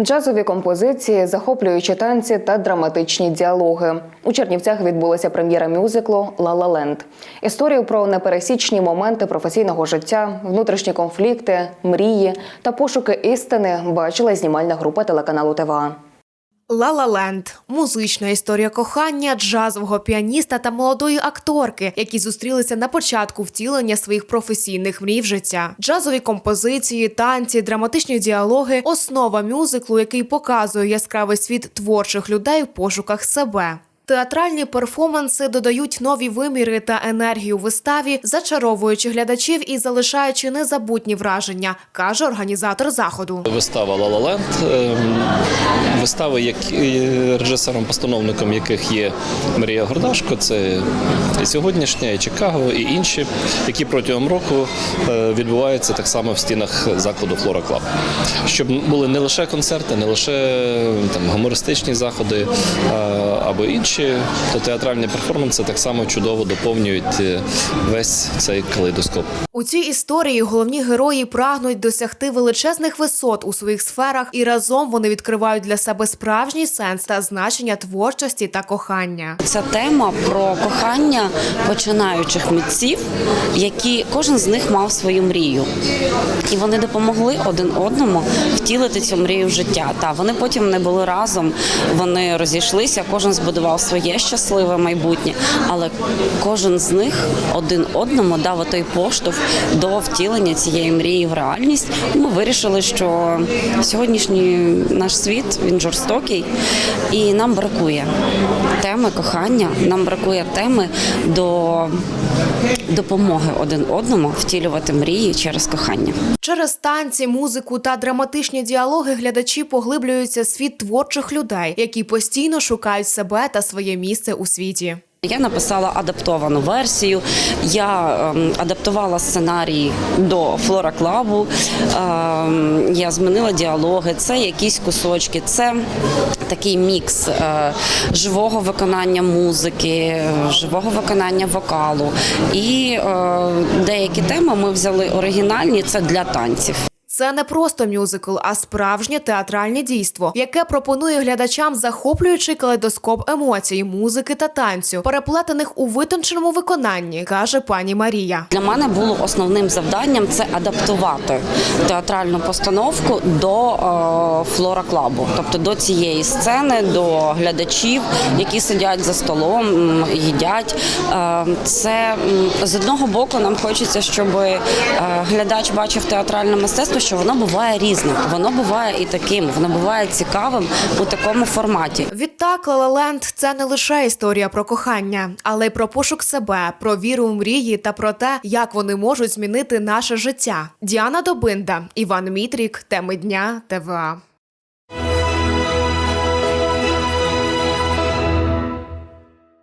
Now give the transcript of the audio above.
Джазові композиції, захоплюючі танці та драматичні діалоги. У Чернівцях відбулася прем'єра мюзиклу «Ла-Ла Ленд». Історію про непересічні моменти професійного життя, внутрішні конфлікти, мрії та пошуки істини бачила знімальна група телеканалу ТВА. «Ла Ла Ленд» – музична історія кохання джазового піаніста та молодої акторки, які зустрілися на початку втілення своїх професійних мрій в життя. Джазові композиції, танці, драматичні діалоги – основа мюзиклу, який показує яскравий світ творчих людей в пошуках себе. Театральні перформанси додають нові виміри та енергію виставі, зачаровуючи глядачів і залишаючи незабутні враження, каже організатор заходу. Вистава «Ла Ла Ленд», ем, вистави, як режисером-постановником яких є Марія Гордашко, це і сьогоднішня, і Чикаго, і інші, які протягом року е, відбуваються так само в стінах закладу Флора Клаб. Щоб були не лише концерти, не лише там гумористичні заходи або інші, то театральні перформанси так само чудово доповнюють е, весь цей калейдоскоп. У цій історії головні герої прагнуть досягти величезних висот у своїх сферах, і разом вони відкривають для себе справжній сенс та значення творчості та кохання. Ця тема про кохання починаючих митців, які кожен з них мав свою мрію, і вони допомогли один одному втілити цю мрію в життя. Та вони потім не були разом, вони розійшлися, кожен збудував своє щасливе майбутнє, але кожен з них один одному дав той поштовх до втілення цієї мрії в реальність. Ми вирішили, що сьогоднішній наш світ він жорстокий, і нам бракує теми кохання. Нам бракує теми до допомоги один одному втілювати мрії через кохання. Через танці, музику та драматичні діалоги глядачі поглиблюються світ творчих людей, які постійно шукають себе та своє місце у світі. Я написала адаптовану версію. Я ем, адаптувала сценарій до Флора Клабу. Ем, я змінила діалоги. Це якісь кусочки. Це такий мікс е, живого виконання музики, живого виконання вокалу. І е, деякі теми ми взяли оригінальні. Це для танців. Це не просто мюзикл, а справжнє театральне дійство, яке пропонує глядачам захоплюючий калейдоскоп емоцій, музики та танцю, переплетених у витонченому виконанні, каже пані Марія. Для мене було основним завданням це адаптувати театральну постановку до е, Флора Клабу, тобто до цієї сцени, до глядачів, які сидять за столом, їдять. Е, Це з одного боку нам хочеться, щоб е, глядач бачив театральне мистецтво, що воно буває різним, воно буває і таким, воно буває цікавим у такому форматі. Відтак, «Ла Ла Ленд» – це не лише історія про кохання, але й про пошук себе, про віру у мрії та про те, як вони можуть змінити наше життя. Діана Добинда, Іван Мітрік, теми дня ТВА.